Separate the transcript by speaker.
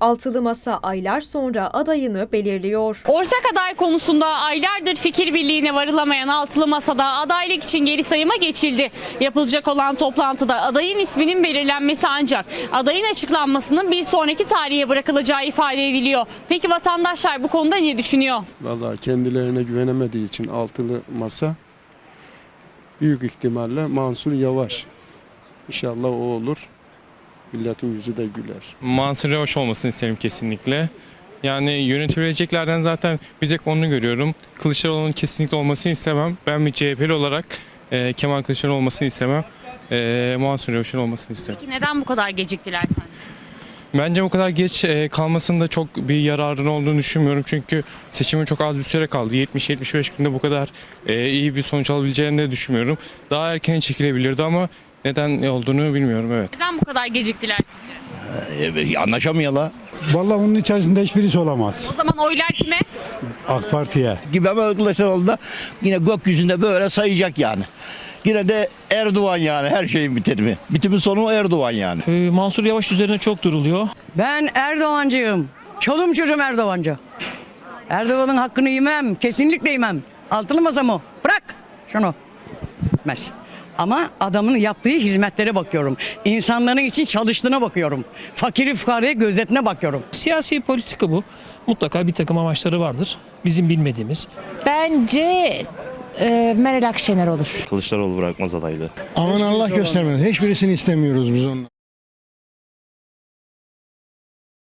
Speaker 1: Altılı Masa aylar sonra adayını belirliyor.
Speaker 2: Ortak aday konusunda aylardır fikir birliğine varılamayan altılı masada adaylık için geri sayıma geçildi. Yapılacak olan toplantıda adayın isminin belirlenmesi ancak adayın açıklanmasının bir sonraki tarihe bırakılacağı ifade ediliyor. Peki vatandaşlar bu konuda ne düşünüyor?
Speaker 3: Vallahi kendilerine güvenemediği için altılı masa büyük ihtimalle Mansur Yavaş. İnşallah o olur. Milletin yüzü de güler.
Speaker 4: Mansur Yavaş olmasını isterim kesinlikle. Yani yönetileceklerden zaten bir tek onu görüyorum. Kılıçdaroğlu'nun kesinlikle olmasını istemem. Ben bir CHP'li olarak e, Kemal Kılıçdaroğlu olmasını istemem. E, Mansur Yavaş'ın olmasını isterim.
Speaker 2: Peki neden bu kadar geciktiler sence?
Speaker 4: Bence bu kadar geç e, kalmasında çok bir yararının olduğunu düşünmüyorum. Çünkü seçimin çok az bir süre kaldı. 70-75 günde bu kadar e, iyi bir sonuç alabileceğini de düşünmüyorum. Daha erken çekilebilirdi ama neden olduğunu bilmiyorum evet.
Speaker 2: Neden bu kadar geciktiler sizce?
Speaker 5: E, anlaşamıyorlar.
Speaker 6: Vallahi onun içerisinde hiçbirisi olamaz.
Speaker 2: O zaman oylar kime?
Speaker 6: AK Parti'ye.
Speaker 5: Gibi ama Kılıçdaroğlu da yine gökyüzünde böyle sayacak yani. Yine de Erdoğan yani her şeyin bitimi. Bitimin sonu Erdoğan yani.
Speaker 7: Ee, Mansur Yavaş üzerine çok duruluyor.
Speaker 8: Ben Erdoğancıyım. Çolum çocuğum Erdoğancı. Erdoğan'ın hakkını yemem. Kesinlikle yemem. Altılı masa mı? Bırak şunu. Gitmez. Ama adamın yaptığı hizmetlere bakıyorum. İnsanların için çalıştığına bakıyorum. Fakiri fukaraya gözetine bakıyorum.
Speaker 7: Siyasi politika bu. Mutlaka bir takım amaçları vardır. Bizim bilmediğimiz.
Speaker 9: Bence e, Meral Akşener olur.
Speaker 10: Kılıçdaroğlu bırakmaz adaylığı.
Speaker 6: Aman Allah göstermez. Hiçbirisini istemiyoruz biz onun.